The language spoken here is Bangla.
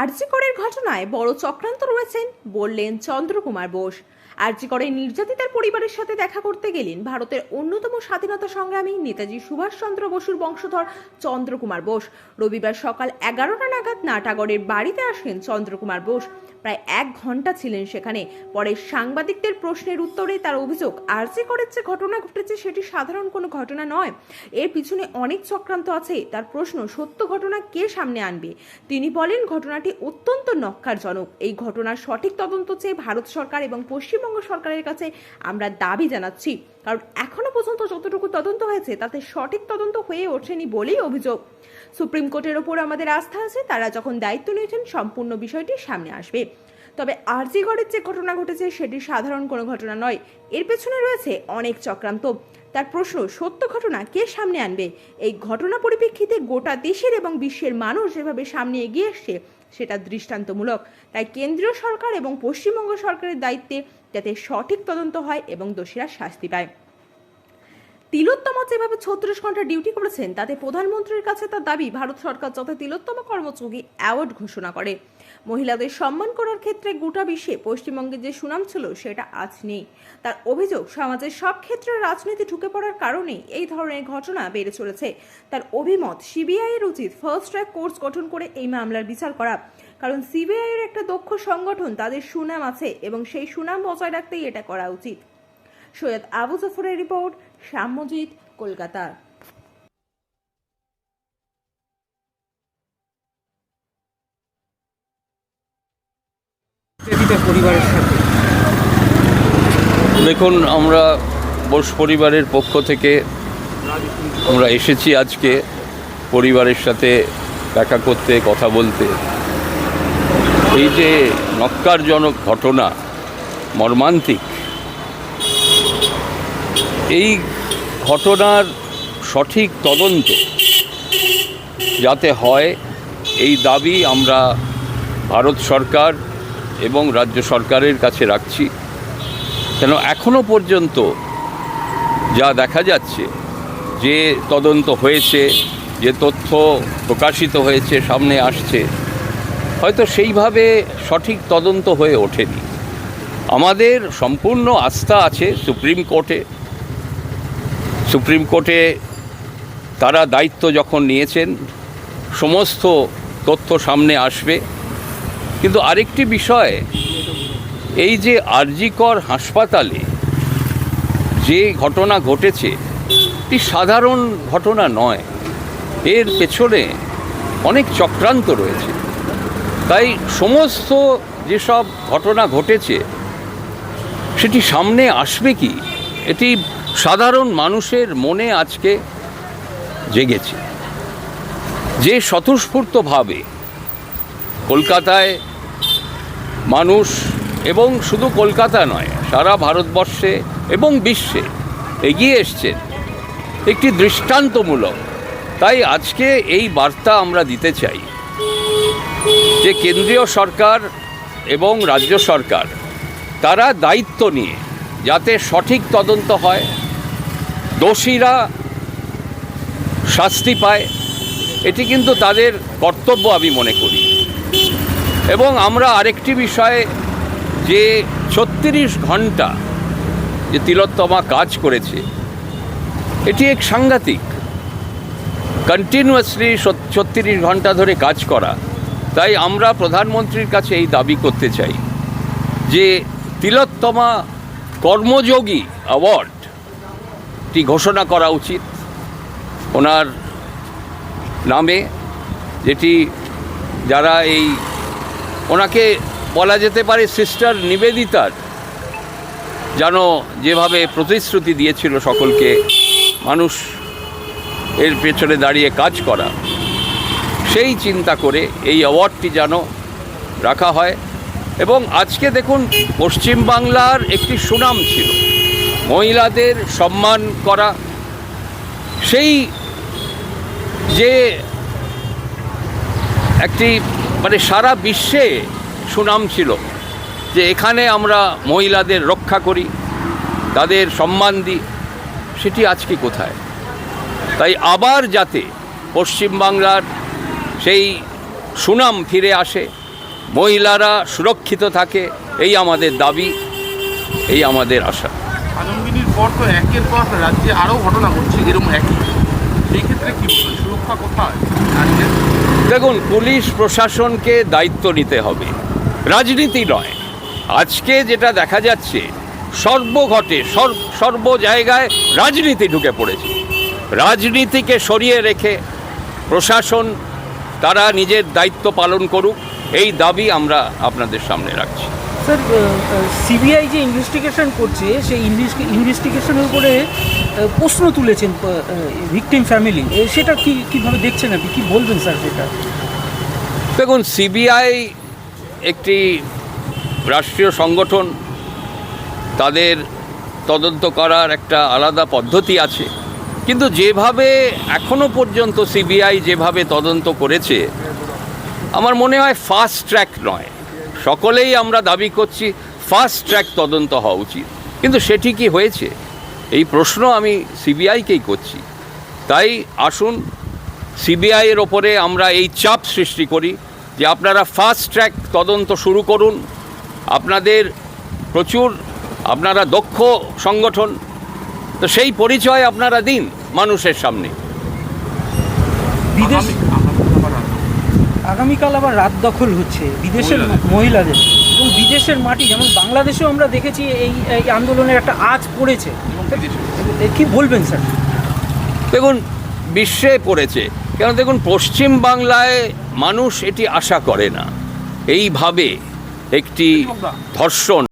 আরজিকরের ঘটনায় বড় চক্রান্ত রয়েছেন বললেন চন্দ্রকুমার বোস। আরজিকরের নির্যাতিতার পরিবারের সাথে দেখা করতে গেলেন ভারতের অন্যতম স্বাধীনতা সংগ্রামী নেতাজি সুভাষচন্দ্র বসুর বংশধর চন্দ্রকুমার বোস। রবিবার সকাল এগারোটা নাগাদ নাটাগড়ের বাড়িতে আসেন চন্দ্রকুমার বোস। প্রায় এক ঘণ্টা ছিলেন সেখানে। পরে সাংবাদিকদের প্রশ্নের উত্তরে তার অভিযোগ, আরজি করের যে ঘটনা ঘটেছে সেটি সাধারণ কোনো ঘটনা নয়। এর পিছনে অনেক চক্রান্ত আছে। তার প্রশ্ন, সত্য ঘটনা কে সামনে আনবে? তিনি বলেন, ঘটনাটি অত্যন্ত নক্কারজনক এই ঘটনার সঠিক তদন্ত চেয়ে ভারত সরকার এবং পশ্চিমবঙ্গ সরকারের কাছে আমরা দাবি জানাচ্ছি। কারণ এখনও পর্যন্ত যতটুকু তদন্ত হয়েছে, তাতে সঠিক তদন্ত হয়ে ওঠেনি বলেই অভিযোগ। সুপ্রিম কোর্টের ওপর আমাদের আস্থা আছে। তারা যখন দায়িত্ব নিয়েছেন, সম্পূর্ণ বিষয়টি সামনে আসবে। তবে আরজিগড়ের যে ঘটনা ঘটেছে সেটি সাধারণ কোনো ঘটনা নয়। এর পেছনে রয়েছে অনেক চক্রান্ত। তার প্রশ্ন, সত্য ঘটনা কে সামনে আনবে? এই ঘটনা পরিপ্রেক্ষিতে গোটা দেশের এবং বিশ্বের মানুষ যেভাবে সামনে এগিয়ে এসছে সেটা দৃষ্টান্তমূলক। তাই কেন্দ্রীয় সরকার এবং পশ্চিমবঙ্গ সরকারের দায়িত্বে যাতে সঠিক তদন্ত হয় এবং দোষীরা শাস্তি পায়। তিলোত্তমা যেভাবে ছত্রিশ ঘণ্টা ডিউটি করেছেন, তাতে প্রধানমন্ত্রীর কাছে তার দাবি, ভারত সরকার যাতে তিলোত্তমা কর্মযোগী অ্যাওয়ার্ড ঘোষণা করে। মহিলাদের সম্মান করার ক্ষেত্রে গোটা বিশ্বে পশ্চিমবঙ্গের যে সুনাম ছিল, সেটা আজ নেই। তার অভিযোগ, সমাজের সব ক্ষেত্রে রাজনীতি ঢুকে পড়ার কারণে এই ধরনের ঘটনা বেড়ে চলেছে। তার অভিমত, সিবিআই এর উচিত ফার্স্ট ট্র্যাক কোর্স গঠন করে এই মামলার বিচার করা। কারণ সিবিআই এর একটা দক্ষ সংগঠন, তাদের সুনাম আছে এবং সেই সুনাম বজায় রাখতেই এটা করা উচিত। সৈয়দ আবু জাফরের রিপোর্ট শ্যামজিৎ কলকাতা। পরিবারের সাথে। দেখুন আমরা বোস পরিবারের পক্ষ থেকে আমরা এসেছি আজকে পরিবারের সাথে দেখা করতে কথা বলতে। এই যে নক্কারজনক ঘটনা মর্মান্তিক এই ঘটনার সঠিক তদন্ত যাতে হয়, এই দাবি আমরা ভারত সরকার এবং রাজ্য সরকারের কাছে রাখছি। কেন এখনও পর্যন্ত যা দেখা যাচ্ছে, যে তদন্ত হয়েছে, যে তথ্য প্রকাশিত হয়েছে, সামনে আসছে, হয়তো সেইভাবে সঠিক তদন্ত হয়ে ওঠেনি। আমাদের সম্পূর্ণ আস্থা আছে সুপ্রিম কোর্টে সুপ্রিম কোর্টে তারা দায়িত্ব যখন নিয়েছেন, সমস্ত তথ্য সামনে আসবে। কিন্তু আরেকটি বিষয়, এই যে আরজিকর হাসপাতালে যে ঘটনা ঘটেছে, এটি সাধারণ ঘটনা নয়। এর পেছনে অনেক চক্রান্ত রয়েছে। তাই সমস্ত যেসব ঘটনা ঘটেছে, সেটি সামনে আসবে কি? এটি সাধারণ মানুষের মনে আজকে জেগেছে। যে স্বতঃস্ফূর্তভাবে কলকাতায় মানুষ এবং শুধু কলকাতা নয়, সারা ভারতবর্ষে এবং বিশ্বে এগিয়ে এসছেন একটি দৃষ্টান্তমূলক। তাই আজকে এই বার্তা আমরা দিতে চাই যে কেন্দ্রীয় সরকার এবং রাজ্য সরকার, তারা দায়িত্ব নিয়ে যাতে সঠিক তদন্ত হয়, দোষীরা শাস্তি পায়, এটি কিন্তু তাদের কর্তব্য আমি মনে করি। এবং আমরা আরেকটি বিষয়ে যে ছত্রিশ ঘণ্টা যে তিলোত্তমা কাজ করেছে, এটি এক সাংঘাতিক। কন্টিনিউয়াসলি ছত্রিশ ঘণ্টা ধরে কাজ করা। তাই আমরা প্রধানমন্ত্রীর কাছে এই দাবি করতে চাই যে তিলোত্তমা কর্মযোগী অ্যাওয়ার্ডটি ঘোষণা করা উচিত। ওনার নামে যেটি যারা এই ওনাকে বলা যেতে পারে সিস্টার নিবেদিতার, যেন যেভাবে প্রতিশ্রুতি দিয়েছিল সকলকে, মানুষ এর পেছনে দাঁড়িয়ে কাজ করা। সেই চিন্তা করে এই অ্যাওয়ার্ডটি যেন রাখা হয়। এবং আজকে দেখুন পশ্চিমবাংলার একটি সুনাম ছিল, মহিলাদের সম্মান করা। সেই যে একটি মানে সারা বিশ্বে সুনাম ছিল যে এখানে আমরা মহিলাদের রক্ষা করি, তাদের সম্মান দিই, সেটি আজকে কোথায়? তাই আবার যাতে পশ্চিমবাংলার সেই সুনাম ফিরে আসে মহিলারা সুরক্ষিত থাকে এই আমাদের দাবি এই আমাদের আশা। আলমগিরির পর তো একের পর রাজ্যে আরও ঘটনা ঘটছে এরকম একই। সেই ক্ষেত্রে কি সুরক্ষা কোথায়? দেখুন পুলিশ প্রশাসনকে দায়িত্ব নিতে হবে। রাজনীতি নয়। আজকে যেটা দেখা যাচ্ছে সর্বঘটে সর্ব সর্ব জায়গায় রাজনীতি ঢুকে পড়েছে। রাজনীতিকে সরিয়ে রেখে প্রশাসন তারা নিজের দায়িত্ব পালন করুক। এই দাবি আমরা আপনাদের সামনে রাখছি। স্যার সিবিআই যে ইনভেস্টিগেশন করছে সেই ইনভেস্টিগেশনের উপরে প্রশ্ন তুলেছেন ভিকটিম ফ্যামিলি সেটা কি কীভাবে দেখছেন আপনি? কি বলবেন স্যার সেটা? দেখুন সিবিআই একটি রাষ্ট্রীয় সংগঠন। তাদের তদন্ত করার একটা আলাদা পদ্ধতি আছে। কিন্তু যেভাবে এখনও পর্যন্ত সিবিআই যেভাবে তদন্ত করেছে আমার মনে হয় ফাস্ট ট্র্যাক নয়। সকলেই আমরা দাবি করছি ফাস্ট ট্র্যাক তদন্ত হওয়া উচিত। কিন্তু সেটি কি হয়েছে? এই প্রশ্ন আমি সিবিআইকেই করছি। তাই আসুন সিবিআইয়ের ওপরে আমরা এই চাপ সৃষ্টি করি যে আপনারা ফাস্ট ট্র্যাক তদন্ত শুরু করুন। আপনাদের প্রচুর, আপনারা দক্ষ সংগঠন। তো সেই পরিচয় আপনারা দিন মানুষের সামনে। বিদেশ আগামী- আগামী আবার রাত। আগামীকাল আবার রাত দখল হচ্ছে বিদেশের মহিলাদের। এবং বিদেশের মাটি যেমন বাংলাদেশেও আমরা দেখেছি এই এই আন্দোলনের একটা আজ পড়েছে। কি বলবেন স্যার? দেখুন বিশ্বে পড়েছে। কেন দেখুন পশ্চিম বাংলায় মানুষ এটি আশা করে না। এইভাবে একটি ধর্ষণ